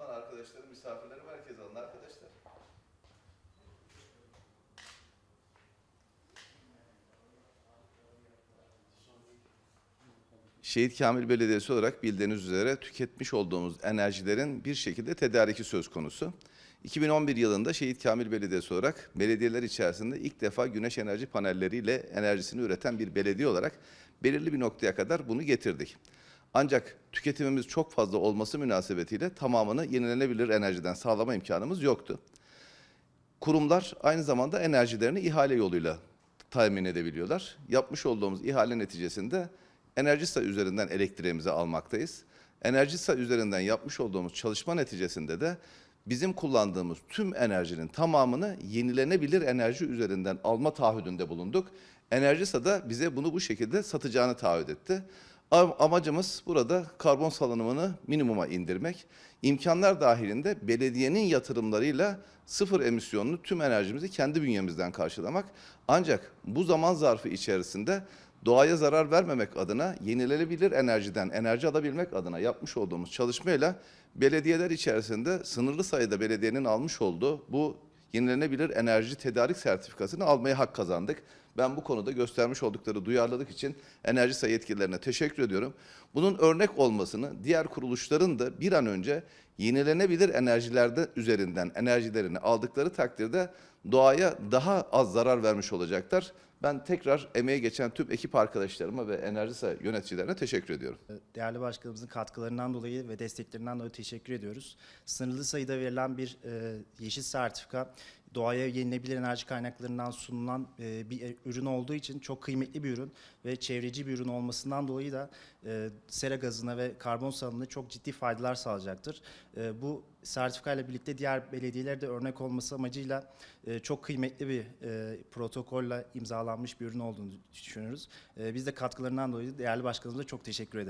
Zaman arkadaşlarım, misafirlerim herkes alın arkadaşlar. Şehit Kamil Belediyesi olarak bildiğiniz üzere tüketmiş olduğumuz enerjilerin bir şekilde tedariki söz konusu. 2011 yılında Şehit Kamil Belediyesi olarak belediyeler içerisinde ilk defa güneş enerji panelleriyle enerjisini üreten bir belediye olarak belirli bir noktaya kadar bunu getirdik. Ancak tüketimimiz çok fazla olması münasebetiyle tamamını yenilenebilir enerjiden sağlama imkanımız yoktu. Kurumlar aynı zamanda enerjilerini ihale yoluyla temin edebiliyorlar. Yapmış olduğumuz ihale neticesinde Enerjisa üzerinden elektriğimizi almaktayız. Enerjisa üzerinden yapmış olduğumuz çalışma neticesinde de bizim kullandığımız tüm enerjinin tamamını yenilenebilir enerji üzerinden alma taahhüdünde bulunduk. Enerjisa da bize bunu bu şekilde satacağını taahhüt etti. Am- Amacımız burada karbon salınımını minimuma indirmek. İmkanlar dahilinde belediyenin yatırımlarıyla sıfır emisyonlu tüm enerjimizi kendi bünyemizden karşılamak. Ancak bu zaman zarfı içerisinde doğaya zarar vermemek adına yenilenebilir enerjiden enerji alabilmek adına yapmış olduğumuz çalışmayla belediyeler içerisinde sınırlı sayıda belediyenin almış olduğu bu yenilenebilir enerji tedarik sertifikasını almaya hak kazandık. Ben bu konuda göstermiş oldukları duyarlılık için enerji sayı yetkililerine teşekkür ediyorum. Bunun örnek olmasını diğer kuruluşların da bir an önce yenilenebilir enerjilerde üzerinden enerjilerini aldıkları takdirde doğaya daha az zarar vermiş olacaklar. Ben tekrar emeğe geçen tüm ekip arkadaşlarıma ve Enerjisa yöneticilerine teşekkür ediyorum. Değerli başkanımızın katkılarından dolayı ve desteklerinden dolayı teşekkür ediyoruz. Sınırlı sayıda verilen bir e, yeşil sertifika doğaya yenilenebilir enerji kaynaklarından sunulan e, bir ürün olduğu için çok kıymetli bir ürün ve çevreci bir ürün olmasından dolayı da e, sera gazına ve karbon salınımına çok ciddi faydalar sağlayacaktır. E, bu sertifikayla birlikte diğer belediyelere de örnek olması amacıyla e, çok kıymetli bir e, protokolle imzalanmış bir ürün olduğunu düşünüyoruz. E, biz de katkılarından dolayı değerli başkanımıza çok teşekkür ederiz.